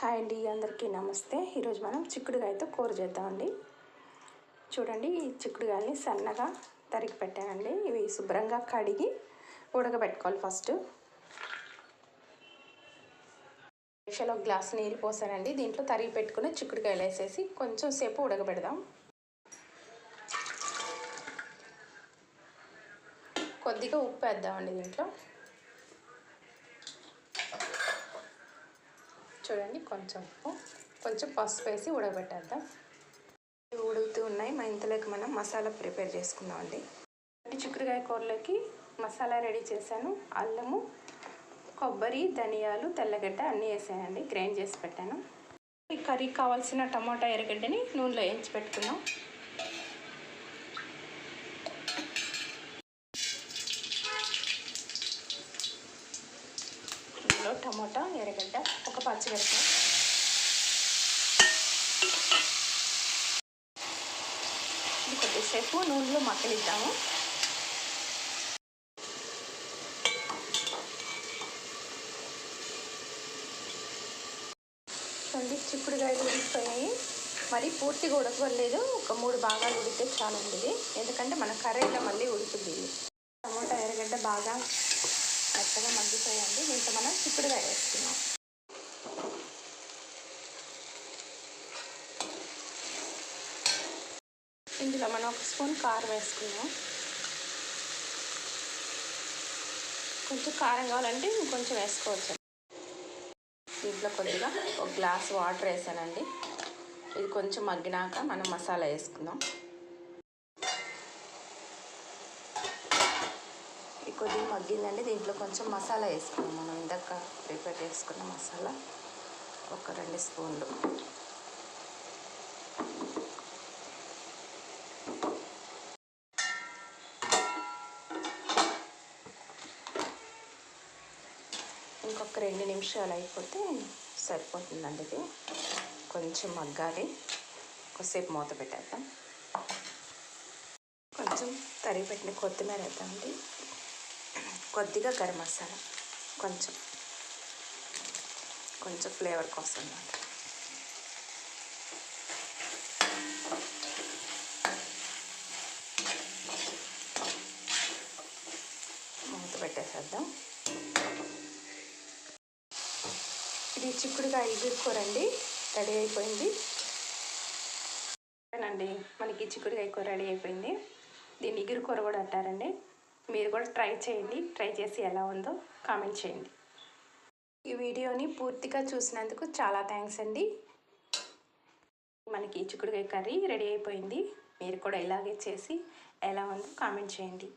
Hi అండి అందరికీ నమస్తే. ఈరోజు మనం చిక్కుడుగాయతో కూర చేద్దామండి. చూడండి ఈ చిక్కుడుగాయని సన్నగా తరిగి పెట్టానండి. ఇవి శుభ్రంగా కడిగి ఉడకబెట్టుకోవాలి ఫస్ట్. విషయంలో ఒక గ్లాస్ నీళ్ళు పోసానండి. దీంట్లో తరిగి పెట్టుకుని చిక్కుడుకాయలు వేసేసి కొంచెం సేపు ఉడకబెడదాం. కొద్దిగా ఉప్పు వేద్దామండి దీంట్లో. చూడండి కొంచెం ఉప్పు కొంచెం పసుపు వేసి ఉడకబెట్టేద్దాం. ఇవి ఉడుకుతూ ఉన్నాయి. మా ఇంతలోకి మనం మసాలా ప్రిపేర్ చేసుకుందామండి. చిక్కుడుకాయ కూరలోకి మసాలా రెడీ చేశాను. అల్లము కొబ్బరి ధనియాలు తెల్లగడ్డ అన్నీ వేసానండి గ్రైండ్ చేసి పెట్టాను. ఈ కర్రీకి కావాల్సిన టమాటా ఎర్రగడ్డని నూనెలో వేయించి పెట్టుకున్నాం ఇందులో టమాటా ఎర్రగడ్డ ఒక కొద్దిసేపు నూనెలో మక్కలిద్దాము చూడండి చిక్కుడుకాయలు ఉడికిపోయాయి మరి పూర్తిగా ఉడకవలేదు ఒక మూడు భాగాలు ఉడికితే చాలా ఉండేది ఎందుకంటే మన కర్రీలో మళ్ళీ ఉడుకుద్ది టమోటా ఎర్రగడ్డ బాగా మెత్తగా మగ్గిపోయండి దీంట్లో మనం చిక్కుడుకాయ వేస్తున్నాం ఇందులో మనం ఒక స్పూన్ కారం వేసుకున్నాం కొంచెం కారం కావాలంటే ఇంకొంచెం వేసుకోవచ్చు. దీంట్లో కొద్దిగా ఒక గ్లాస్ వాటర్ వేసానండి. ఇది కొంచెం మగ్గినాక మనం మసాలా వేసుకుందాం. ఇది కొద్దిగా మగ్గిందండి దీంట్లో కొంచెం మసాలా వేసుకున్నాం మనం ఇందాక ప్రిపేర్ చేసుకున్న మసాలా ఒక రెండు స్పూన్లు. ఇంకొక రెండు నిమిషాలు అయిపోతే సరిపోతుందండి ఇది. కొంచెం మగ్గాలి. కొద్దిసేపు మూత పెట్టేద్దాం. కొంచెం తరిగి పెట్టిన కొత్తిమీర వేద్దామండి. కొద్దిగా గరం మసాలా. కొంచెం. కొంచెం ఫ్లేవర్ కోసం అన్నమాట. మూత పెట్టేసేద్దాం. ఇది చిక్కుడుకాయ కూర అండి రెడీ అయిపోయింది. అండి మనకి చిక్కుడుకాయ కూర రెడీ అయిపోయింది. దీన్ని ఇగురు కూర కూడా అంటారండి. మీరు కూడా ట్రై చేయండి. ట్రై చేసి ఎలా ఉందో కామెంట్ చేయండి. ఈ వీడియోని పూర్తిగా చూసినందుకు చాలా థ్యాంక్స్ అండి. మనకి చిక్కుడుకాయ కర్రీ రెడీ అయిపోయింది. మీరు కూడా ఇలాగే చేసి ఎలా ఉందో కామెంట్ చేయండి.